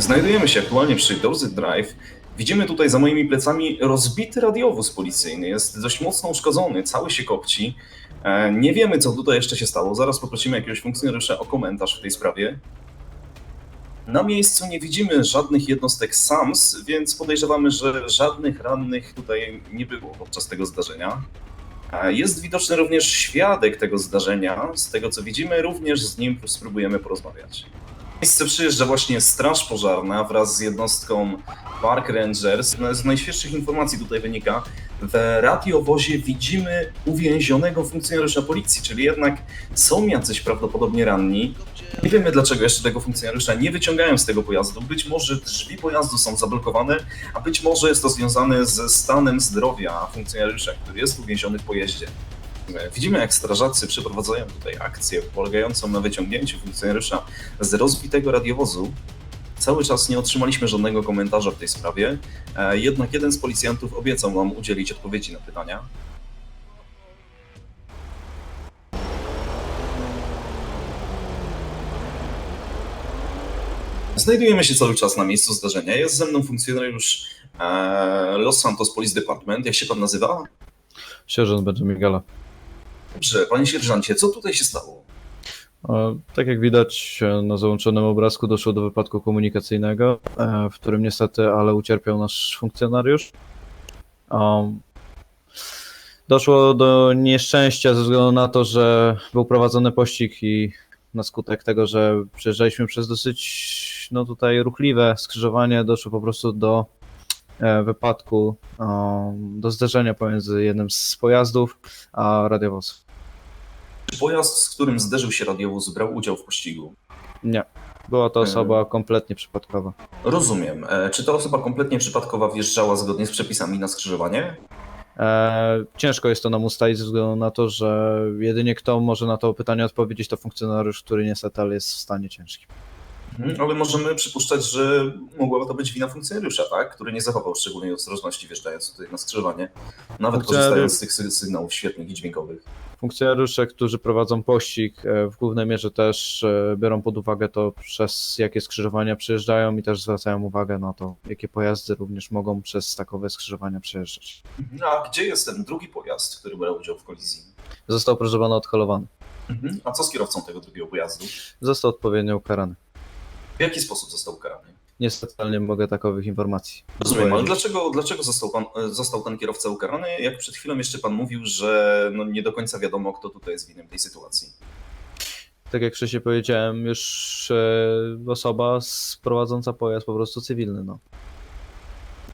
Znajdujemy się aktualnie przy Dorset Drive. Widzimy tutaj za moimi plecami rozbity radiowóz policyjny. Jest dość mocno uszkodzony, cały się kopci. E, Nie wiemy, co tutaj jeszcze się stało. Zaraz poprosimy jakiegoś funkcjonariusza o komentarz w tej sprawie. Na miejscu nie widzimy żadnych jednostek SAMS, więc podejrzewamy, że żadnych rannych tutaj nie było podczas tego zdarzenia. E, Jest widoczny również świadek tego zdarzenia. Z tego co widzimy, również z nim spróbujemy porozmawiać. Miejsce przyjeżdża właśnie Straż Pożarna wraz z jednostką Park Rangers. No, Z najświeższych informacji tutaj wynika, w radiowozie widzimy uwięzionego funkcjonariusza policji, czyli jednak są jacyś prawdopodobnie ranni. Nie wiemy dlaczego jeszcze tego funkcjonariusza nie wyciągają z tego pojazdu. Być może drzwi pojazdu są zablokowane, a być może jest to związane ze stanem zdrowia funkcjonariusza, który jest uwięziony w pojeździe. Widzimy, jak strażacy przeprowadzają tutaj akcję polegającą na wyciągnięciu funkcjonariusza z rozbitego radiowozu. Cały czas nie otrzymaliśmy żadnego komentarza w tej sprawie, e, jednak jeden z policjantów obiecał nam udzielić odpowiedzi na pytania. Znajdujemy się cały czas na miejscu zdarzenia. Jest ze mną funkcjonariusz e, Los Santos Police Department. Jak się pan nazywa? Sierżant Benjamin Gala. Dobrze, panie sierżancie, co tutaj się stało? Tak jak widać e, na załączonym obrazku doszło do wypadku komunikacyjnego, e, w którym niestety, ale ucierpiał nasz funkcjonariusz. Doszło do nieszczęścia ze względu na to, że był prowadzony pościg i na skutek tego, że przejeżdżaliśmy przez dosyć no tutaj ruchliwe skrzyżowanie, doszło po prostu do wypadku, um, do zderzenia pomiędzy jednym z pojazdów a radiowozem. Czy pojazd, z którym zderzył się radiowóz, brał udział w pościgu? Nie. Była to osoba kompletnie przypadkowa. Rozumiem. E, Czy ta osoba kompletnie przypadkowa wjeżdżała zgodnie z przepisami na skrzyżowanie? E, ciężko jest to nam ustalić ze względu na to, że jedynie kto może na to pytanie odpowiedzieć, to funkcjonariusz, który niestety jest w stanie ciężkim. Mhm, Ale możemy przypuszczać, że mogła to być wina funkcjonariusza, tak? Który nie zachował szczególnej ostrożności wjeżdżając tutaj na skrzyżowanie, nawet korzystając z tych sy- sygnałów świetnych i dźwiękowych. Funkcjonariusze, którzy prowadzą pościg, e, w głównej mierze też e, biorą pod uwagę to, przez jakie skrzyżowania przejeżdżają i też zwracają uwagę na to, jakie pojazdy również mogą przez takowe skrzyżowania przejeżdżać. Mhm, A gdzie jest ten drugi pojazd, który brał udział w kolizji? Został proszę pana odholowany. Mhm, A co z kierowcą tego drugiego pojazdu? Został odpowiednio ukarany. W jaki sposób został ukarany? Niestety nie mogę takowych informacji. Rozumiem, ale dlaczego, dlaczego został, pan, e, został ten kierowca ukarany? Jak przed chwilą jeszcze pan mówił, że no nie do końca wiadomo, kto tutaj jest winien tej sytuacji. tak jak wcześniej powiedziałem, już e, osoba prowadząca pojazd po prostu cywilny, no.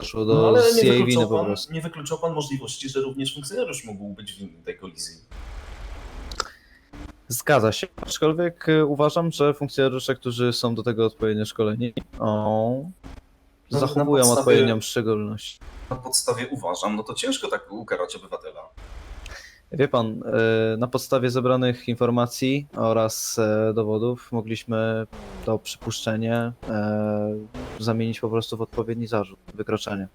Doszło do No, ale nie jej wykluczał, winy po pan, prostu. nie wykluczał pan możliwości, że również funkcjonariusz mógł być winny tej kolizji. Zgadza się, aczkolwiek e, uważam, że funkcjonariusze, którzy są do tego odpowiednio szkoleni, o, No, zachowują podstawie- odpowiednią szczególność. Na podstawie uważam, no to ciężko tak ukarać obywatela. Wie pan, e, na podstawie zebranych informacji oraz e, dowodów mogliśmy to przypuszczenie e, zamienić po prostu w odpowiedni zarzut, wykroczenie.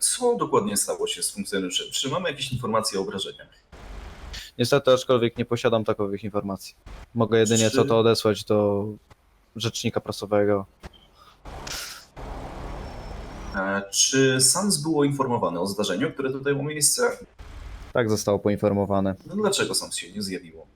Co dokładnie stało się z funkcjonariuszem? Czy mamy jakieś informacje o obrażeniach? Niestety, aczkolwiek nie posiadam takowych informacji. Mogę jedynie Czy- co to odesłać do rzecznika prasowego. E, Czy SANS było informowane o zdarzeniu, które tutaj ma miejsce? Tak zostało poinformowane. No dlaczego SANS się nie zjawiło?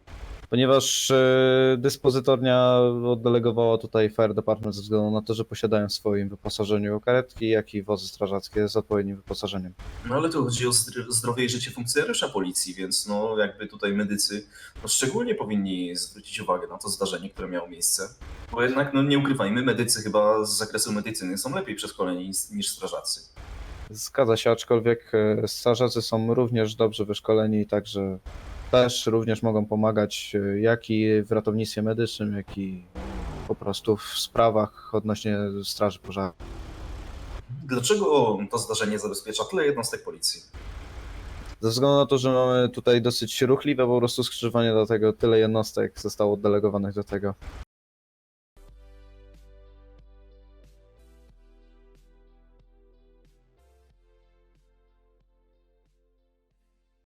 Ponieważ e, dyspozytornia oddelegowała tutaj Fire Department ze względu na to, że posiadają w swoim wyposażeniu karetki, jak i wozy strażackie z odpowiednim wyposażeniem. No ale tu chodzi o zdr- zdrowie i życie funkcjonariusza policji, więc no jakby tutaj medycy no, szczególnie powinni zwrócić uwagę na to zdarzenie, które miało miejsce. Bo jednak, no nie ukrywajmy, medycy chyba z zakresu medycyny są lepiej przeszkoleni niż- niż strażacy. Zgadza się, aczkolwiek e, strażacy są również dobrze wyszkoleni, także też również mogą pomagać e, jak i w ratownictwie medycznym, jak i po prostu w sprawach odnośnie straży pożarnej. Dlaczego to zdarzenie zabezpiecza tyle jednostek policji? Ze względu na to, że mamy tutaj dosyć ruchliwe po prostu skrzyżowanie, dlatego tyle jednostek zostało oddelegowanych do tego.